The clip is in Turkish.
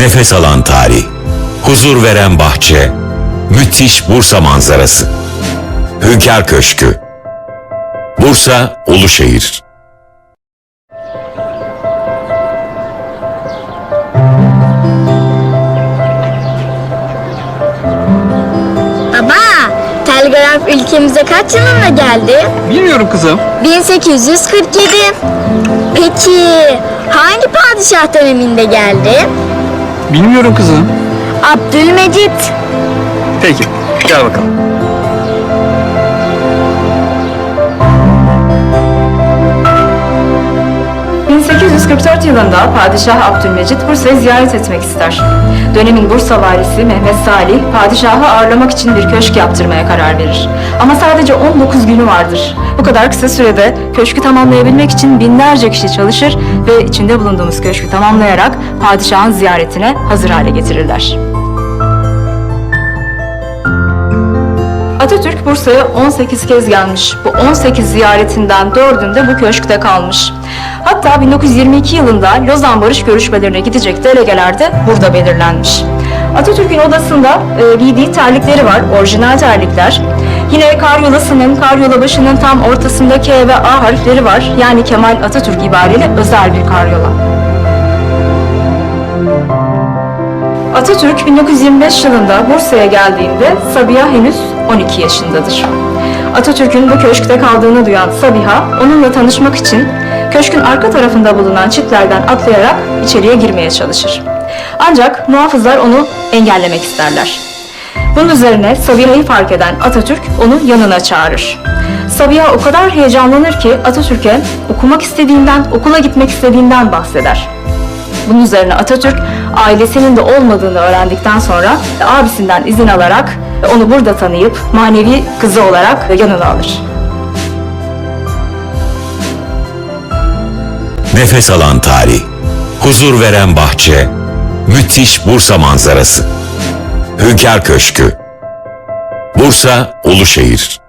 Nefes alan tarih, huzur veren bahçe, müthiş Bursa manzarası. Hünkar Köşkü, Bursa Uluşehir. Baba, telgraf ülkemize kaç yılında geldi? Bilmiyorum kızım. 1847. Peki hangi padişah döneminde geldi? Bilmiyorum kızım. Abdülmecit. Peki. Gel bakalım. ...1844 yılında Padişah Abdülmecit Bursa'yı ziyaret etmek ister. Dönemin Bursa valisi Mehmet Salih, padişahı ağırlamak için bir köşk yaptırmaya karar verir. Ama sadece 19 günü vardır. Bu kadar kısa sürede köşkü tamamlayabilmek için binlerce kişi çalışır ve içinde bulunduğumuz köşkü tamamlayarak padişahın ziyaretine hazır hale getirirler. Atatürk Bursa'ya 18 kez gelmiş. Bu 18 ziyaretinden 4'ünde bu köşkte kalmış. Hatta 1922 yılında Lozan Barış görüşmelerine gidecek delegeler de burada belirlenmiş. Atatürk'ün odasında e, giydiği terlikleri var, orijinal terlikler. Yine karyolasının, karyola başının tam ortasında K ve A harfleri var. Yani Kemal Atatürk ibariyle özel bir karyola. Atatürk 1925 yılında Bursa'ya geldiğinde Sabiha henüz 12 yaşındadır. Atatürk'ün bu köşkte kaldığını duyan Sabiha onunla tanışmak için köşkün arka tarafında bulunan çitlerden atlayarak içeriye girmeye çalışır. Ancak muhafızlar onu engellemek isterler. Bunun üzerine Sabiha'yı fark eden Atatürk onu yanına çağırır. Sabiha o kadar heyecanlanır ki Atatürk'e okumak istediğinden, okula gitmek istediğinden bahseder. Bunun üzerine Atatürk ailesinin de olmadığını öğrendikten sonra abisinden izin alarak onu burada tanıyıp manevi kızı olarak yanına alır. Nefes alan tarih, huzur veren bahçe, müthiş Bursa manzarası. Hünkar Köşkü, Bursa Uluşehir.